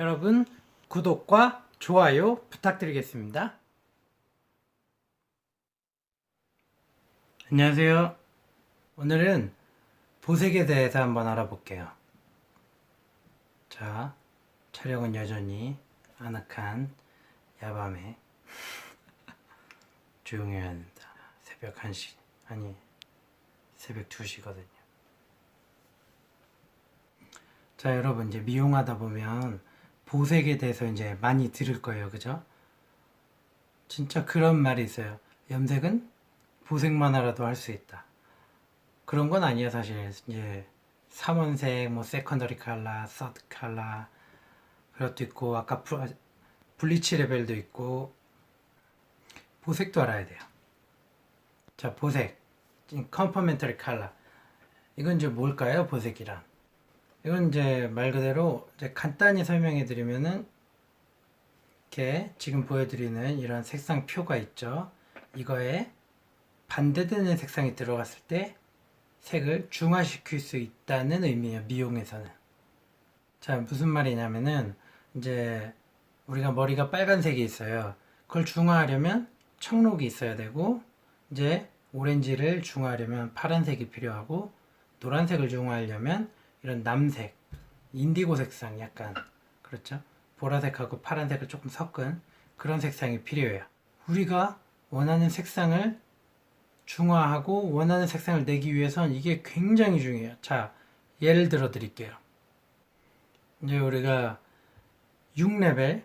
여러분 구독과 좋아요 부탁드리겠습니다. 안녕하세요. 오늘은 보색에 대해서 한번 알아볼게요. 자, 촬영은 여전히 아늑한 야밤에 조용히 해야 된다. 새벽 1시, 아니, 새벽 2시거든요. 자, 여러분, 이제 미용하다 보면 보색에 대해서 이제 많이 들을 거예요. 그죠? 진짜 그런 말이 있어요. 염색은 보색만 하라도 할 수 있다. 그런 건 아니에요, 사실. 이제 삼원색, 뭐 세컨더리 칼라, 서드 칼라 그것도 있고 아까 부- 블리치 레벨도 있고 보색도 알아야 돼요. 자, 보색. 컴퍼멘터리 칼라. 이건 이제 뭘까요? 보색이란. 이건 이제 말 그대로 이제 간단히 설명해 드리면은 이렇게 지금 보여드리는 이런 색상 표가 있죠. 이거에 반대되는 색상이 들어갔을 때 색을 중화시킬 수 있다는 의미예요. 미용에서는. 자, 무슨 말이냐면은 이제 우리가 머리가 빨간색이 있어요. 그걸 중화하려면 청록이 있어야 되고 이제 오렌지를 중화하려면 파란색이 필요하고 노란색을 중화하려면 이런 남색, 인디고 색상 약간 그렇죠? 보라색하고 파란색을 조금 섞은 그런 색상이 필요해요. 우리가 원하는 색상을 중화하고 원하는 색상을 내기 위해선 이게 굉장히 중요해요. 자, 예를 들어 드릴게요. 이제 우리가 6레벨,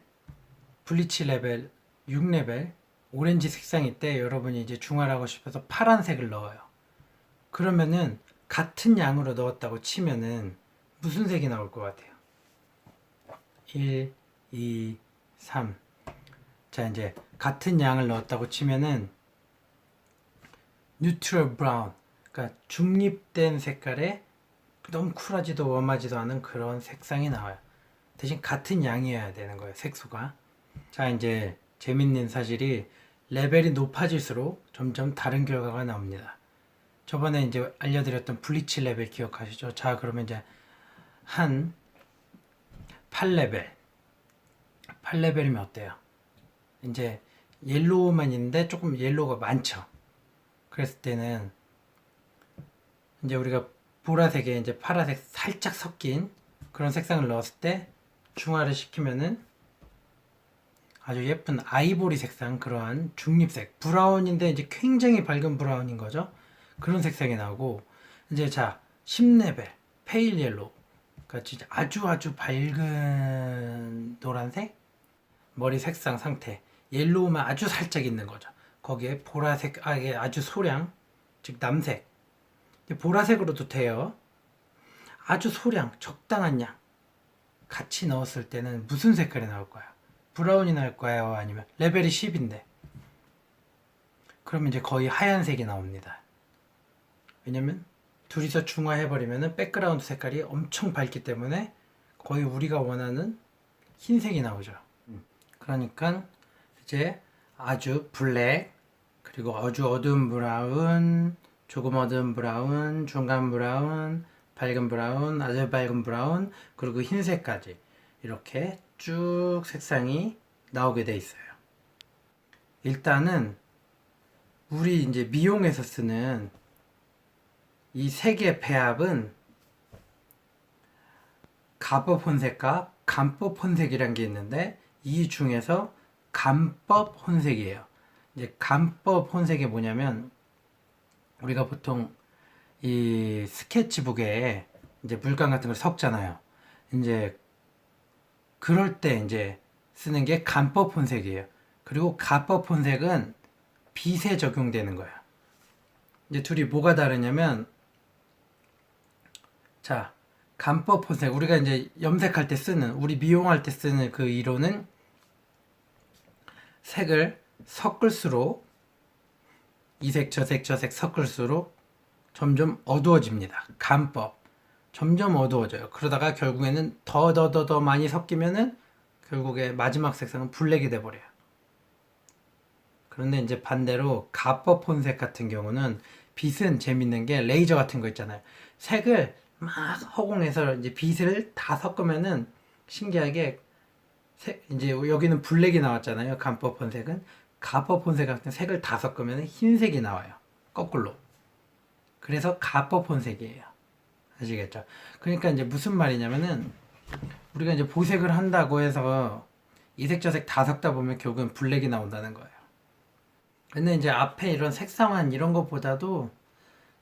블리치 레벨 6레벨, 오렌지 색상일 때 여러분이 이제 중화를 하고 싶어서 파란색을 넣어요. 그러면은 같은 양으로 넣었다고 치면은 무슨 색이 나올 것 같아요? 1, 2, 3. 자, 이제 같은 양을 넣었다고 치면은 뉴트럴 브라운. 그러니까 중립된 색깔에 너무 쿨하지도 웜하지도 않은 그런 색상이 나와요. 대신 같은 양이어야 되는 거예요, 색소가. 자, 이제 재밌는 사실이 레벨이 높아질수록 점점 다른 결과가 나옵니다. 저번에 이제 알려드렸던 블리치 레벨 기억하시죠? 자, 그러면 이제 한 8레벨. 8레벨이면 어때요? 이제 옐로우만 있는데 조금 옐로우가 많죠. 그랬을 때는 이제 우리가 보라색에 이제 파란색 살짝 섞인 그런 색상을 넣었을 때 중화를 시키면은 아주 예쁜 아이보리 색상 그러한 중립색 브라운인데 이제 굉장히 밝은 브라운인 거죠. 그런 색상이 나오고 이제 자 10레벨 페일 옐로우 그러니까 진짜 아주 아주 밝은 노란색 머리 색상 상태 옐로우만 아주 살짝 있는 거죠. 거기에 보라색 아 이게 아주 소량 즉 남색 보라색으로도 돼요. 아주 소량 적당한 양 같이 넣었을 때는 무슨 색깔이 나올 거야? 브라운이 나올 거예요? 아니면 레벨이 10인데 그러면 이제 거의 하얀색이 나옵니다. 왜냐면 둘이서 중화해버리면은 백그라운드 색깔이 엄청 밝기 때문에 거의 우리가 원하는 흰색이 나오죠. 그러니까 이제 아주 블랙 그리고 아주 어두운 브라운 조금 어두운 브라운 중간 브라운 밝은 브라운 아주 밝은 브라운 그리고 흰색까지 이렇게 쭉 색상이 나오게 돼 있어요. 일단은 우리 이제 미용에서 쓰는 이 세 개의 배합은 가법 혼색과 간법 혼색이란 게 있는데 이 중에서 간법 혼색이에요. 이제 간법 혼색이 뭐냐면 우리가 보통 이 스케치북에 이제 물감 같은 걸 섞잖아요. 이제 그럴 때 이제 쓰는 게 간법 혼색이에요. 그리고 가법 혼색은 빛에 적용되는 거야. 이제 둘이 뭐가 다르냐면 자, 간법 혼색 우리가 이제 염색할 때 쓰는 우리 미용할 때 쓰는 그 이론은 색을 섞을수록 이색 저색 저색 섞을수록 점점 어두워집니다. 간법 점점 어두워져요. 그러다가 결국에는 더 더 더 더 많이 섞이면은 결국에 마지막 색상은 블랙이 돼 버려요. 그런데 이제 반대로 가법 혼색 같은 경우는 빛은 재밌는 게 레이저 같은 거 있잖아요. 색을 막 허공에서 이제 빛을 다 섞으면은 신기하게 색, 이제 여기는 블랙이 나왔잖아요. 간법 혼색은 가법 혼색 같은 색을 다 섞으면 흰색이 나와요. 거꾸로. 그래서 가법 혼색이에요. 아시겠죠? 그러니까 이제 무슨 말이냐면은 우리가 이제 보색을 한다고 해서 이색 저색 다 섞다 보면 결국은 블랙이 나온다는 거예요. 근데 이제 앞에 이런 색상한 이런 것보다도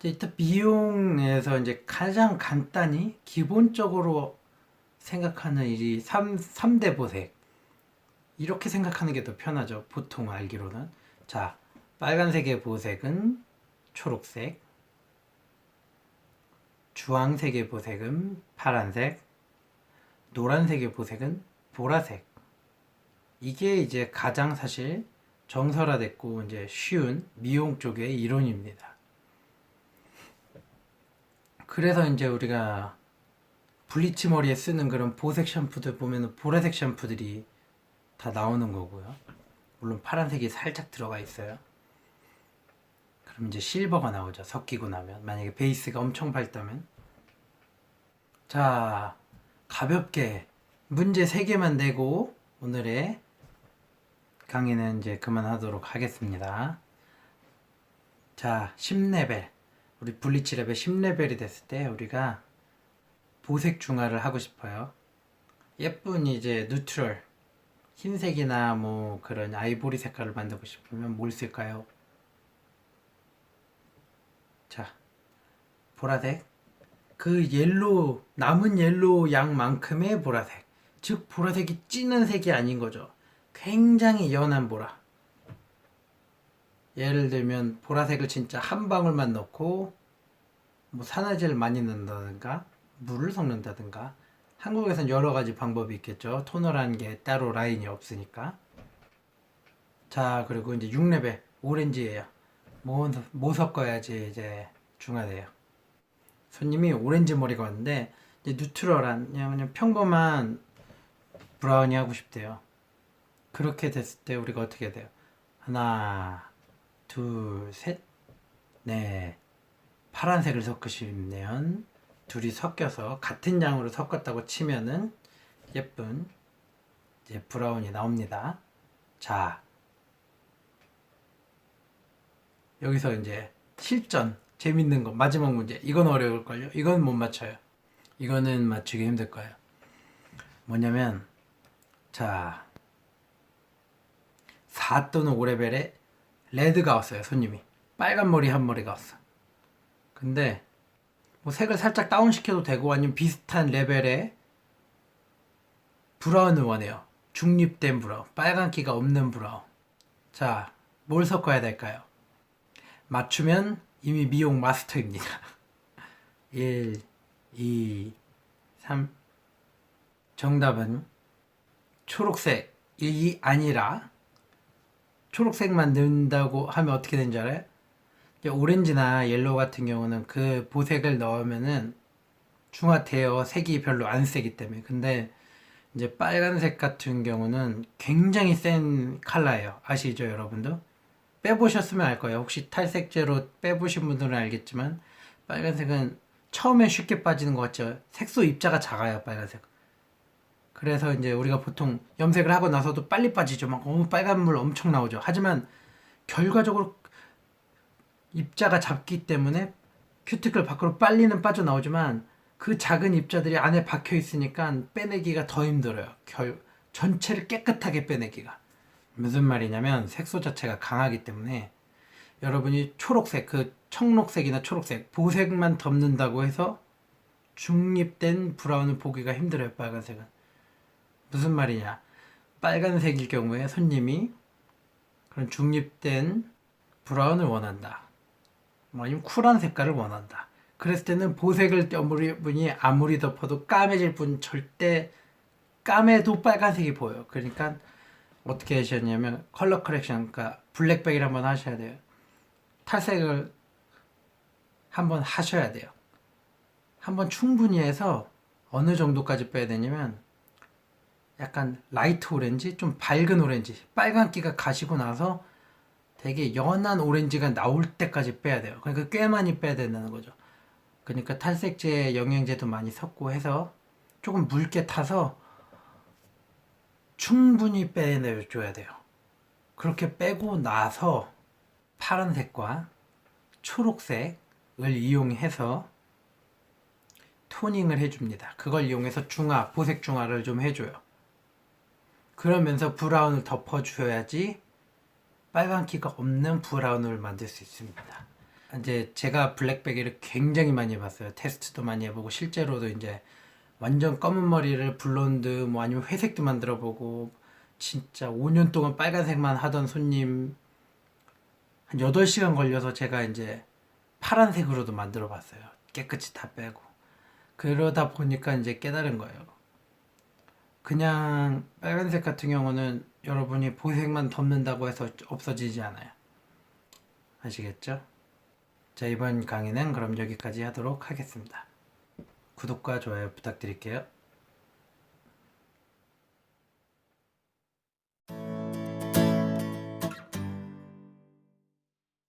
일단 미용에서 이제 가장 간단히 기본적으로 생각하는 이 3, 삼대 보색. 이렇게 생각하는 게 더 편하죠. 보통 알기로는. 자, 빨간색의 보색은 초록색. 주황색의 보색은 파란색. 노란색의 보색은 보라색. 이게 이제 가장 사실 정설화됐고 이제 쉬운 미용 쪽의 이론입니다. 그래서 이제 우리가 블리치 머리에 쓰는 그런 보색 샴푸들 보면 보라색 샴푸들이 다 나오는 거고요. 물론 파란색이 살짝 들어가 있어요. 그럼 이제 실버가 나오죠. 섞이고 나면 만약에 베이스가 엄청 밝다면 자 가볍게 문제 3개만 내고 오늘의 강의는 이제 그만하도록 하겠습니다. 자 10레벨 우리 블리치 레벨 10레벨이 됐을 때 우리가 보색 중화를 하고 싶어요. 예쁜 이제 뉴트럴 흰색이나 뭐 그런 아이보리 색깔을 만들고 싶으면 뭘 쓸까요? 자, 보라색. 그 옐로우, 남은 옐로우 양만큼의 보라색. 즉, 보라색이 진한 색이 아닌 거죠. 굉장히 연한 보라. 예를 들면, 보라색을 진짜 한 방울만 넣고, 뭐 산화제를 많이 넣는다든가, 물을 섞는다든가, 한국에선 여러 가지 방법이 있겠죠. 토너라는 게 따로 라인이 없으니까. 자, 그리고 이제 6레벨 오렌지예요. 뭐, 뭐 섞어야지 이제 중화돼요. 손님이 오렌지 머리가 왔는데 이제 뉴트럴한 그냥, 평범한 브라우니 하고 싶대요. 그렇게 됐을 때 우리가 어떻게 돼요? 하나, 둘, 셋, 넷. 파란색을 섞으시면 둘이 섞여서 같은 양으로 섞었다고 치면은 예쁜 이제 브라운이 나옵니다. 자, 여기서 이제 실전 재밌는 거 마지막 문제 이건 어려울걸요? 이건 못 맞춰요. 이거는 맞추기 힘들 거예요. 뭐냐면 자 4 또는 5레벨에 레드가 왔어요 손님이 빨간 머리 한 머리가 왔어. 근데 뭐 색을 살짝 다운시켜도 되고 아니면 비슷한 레벨의 브라운을 원해요. 중립된 브라운, 빨간 기가 없는 브라운. 자, 뭘 섞어야 될까요? 맞추면 이미 미용 마스터입니다. 1, 2, 3. 정답은 초록색이 아니라 초록색만 넣는다고 하면 어떻게 되는지 알아요? 오렌지나 옐로우 같은 경우는 그 보색을 넣으면은 중화되어 색이 별로 안 세기 때문에. 근데 이제 빨간색 같은 경우는 굉장히 센 컬러예요. 아시죠 여러분도? 빼보셨으면 알 거예요. 혹시 탈색제로 빼보신 분들은 알겠지만 빨간색은 처음에 쉽게 빠지는 것 같죠? 색소 입자가 작아요 빨간색 그래서 이제 우리가 보통 염색을 하고 나서도 빨리 빠지죠 막 너무 빨간 물 엄청 나오죠 하지만 결과적으로 입자가 작기 때문에 큐티클 밖으로 빨리는 빠져나오지만 그 작은 입자들이 안에 박혀 있으니까 빼내기가 더 힘들어요. 결, 전체를 깨끗하게 빼내기가. 무슨 말이냐면 색소 자체가 강하기 때문에 여러분이 초록색, 그 청록색이나 초록색, 보색만 덮는다고 해서 중립된 브라운을 보기가 힘들어요, 빨간색은. 무슨 말이냐. 빨간색일 경우에 손님이 그런 중립된 브라운을 원한다. 뭐 아니면 쿨한 색깔을 원한다. 그랬을 때는 보색을 분이 아무리 덮어도 까매질 뿐 절대 까매도 빨간색이 보여. 그러니까 어떻게 하셨냐면 컬러 커렉션, 그러니까 블랙백을 한번 하셔야 돼요. 탈색을 한번 하셔야 돼요. 한번 충분히 해서 어느 정도까지 빼야 되냐면 약간 라이트 오렌지, 좀 밝은 오렌지, 빨간기가 가시고 나서 되게 연한 오렌지가 나올 때까지 빼야 돼요. 그러니까 꽤 많이 빼야 된다는 거죠. 그러니까 탈색제, 영양제도 많이 섞고 해서 조금 묽게 타서 충분히 빼내줘야 돼요. 그렇게 빼고 나서 파란색과 초록색을 이용해서 토닝을 해줍니다. 그걸 이용해서 중화, 보색 중화를 좀 해줘요. 그러면서 브라운을 덮어줘야지 빨간기가 없는 브라운을 만들 수 있습니다. 이제 제가 블랙베리를 굉장히 많이 해봤어요. 테스트도 많이 해보고 실제로도 이제 완전 검은 머리를 블론드 뭐 아니면 회색도 만들어보고 진짜 5년 동안 빨간색만 하던 손님 한 8시간 걸려서 제가 이제 파란색으로도 만들어 봤어요. 깨끗이 다 빼고. 그러다 보니까 이제 깨달은 거예요. 그냥 빨간색 같은 경우는 여러분이 보색만 덮는다고 해서 없어지지 않아요. 아시겠죠? 자, 이번 강의는 그럼 여기까지 하도록 하겠습니다. 구독과 좋아요 부탁드릴게요.